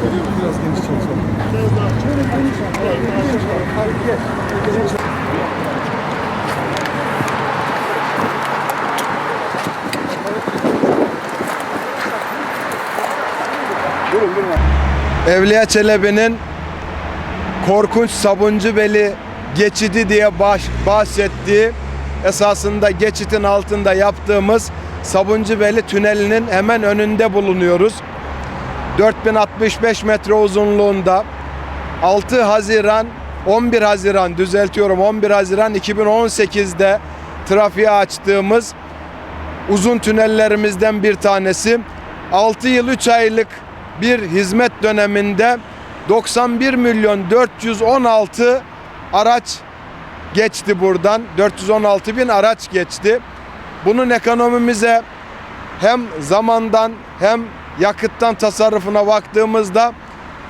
Biraz geniş çalışalım. Evliya Çelebi'nin korkunç Sabuncubeli geçidi diye baş, bahsettiği esasında geçitin altında yaptığımız Sabuncubeli tünelinin hemen önünde bulunuyoruz. 4065 metre uzunluğunda 6 Haziran 11 Haziran düzeltiyorum 11 Haziran 2018'de trafiğe açtığımız uzun tünellerimizden bir tanesi. 6 yıl 3 aylık bir hizmet döneminde 91 milyon 416 araç geçti buradan. 416 bin araç geçti. Bunun ekonomimize hem zamandan hem yakıttan tasarrufuna baktığımızda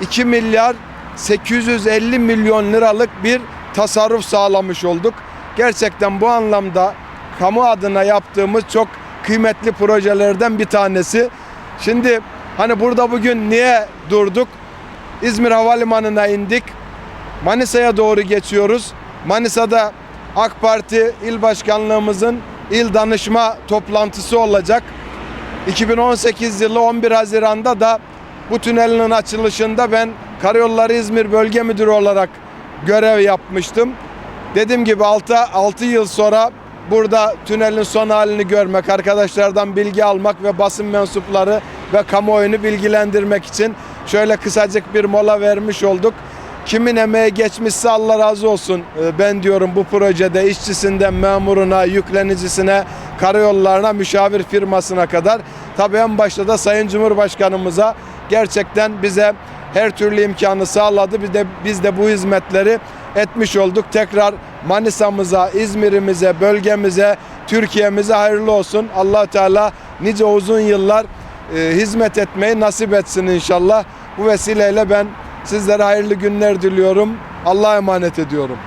2 milyar 850 milyon liralık bir tasarruf sağlamış olduk. Gerçekten bu anlamda kamu adına yaptığımız çok kıymetli projelerden bir tanesi. Şimdi hani burada bugün niye durduk? İzmir Havalimanı'na indik. Manisa'ya doğru geçiyoruz. Manisa'da AK Parti İl Başkanlığımızın il danışma toplantısı olacak. 2018 yılı 11 Haziran'da da bu tünelin açılışında ben Karayolları İzmir Bölge Müdürü olarak görev yapmıştım. Dediğim gibi 6, 6 yıl sonra burada tünelin son halini görmek, arkadaşlardan bilgi almak ve basın mensupları ve kamuoyunu bilgilendirmek için şöyle kısacık bir mola vermiş olduk. Kimin emeği geçmişse Allah razı olsun Ee, ben diyorum bu projede işçisinden memuruna, yüklenicisine, karayollarına, müşavir firmasına kadar. Tabii en başta da Sayın Cumhurbaşkanımıza gerçekten bize her türlü imkanı sağladı. Biz de, biz de bu hizmetleri etmiş olduk. Tekrar Manisa'mıza, İzmir'imize, bölgemize, Türkiye'mize hayırlı olsun. allah Teala nice uzun yıllar e, hizmet etmeyi nasip etsin inşallah. Bu vesileyle ben sizlere hayırlı günler diliyorum. Allah'a emanet ediyorum.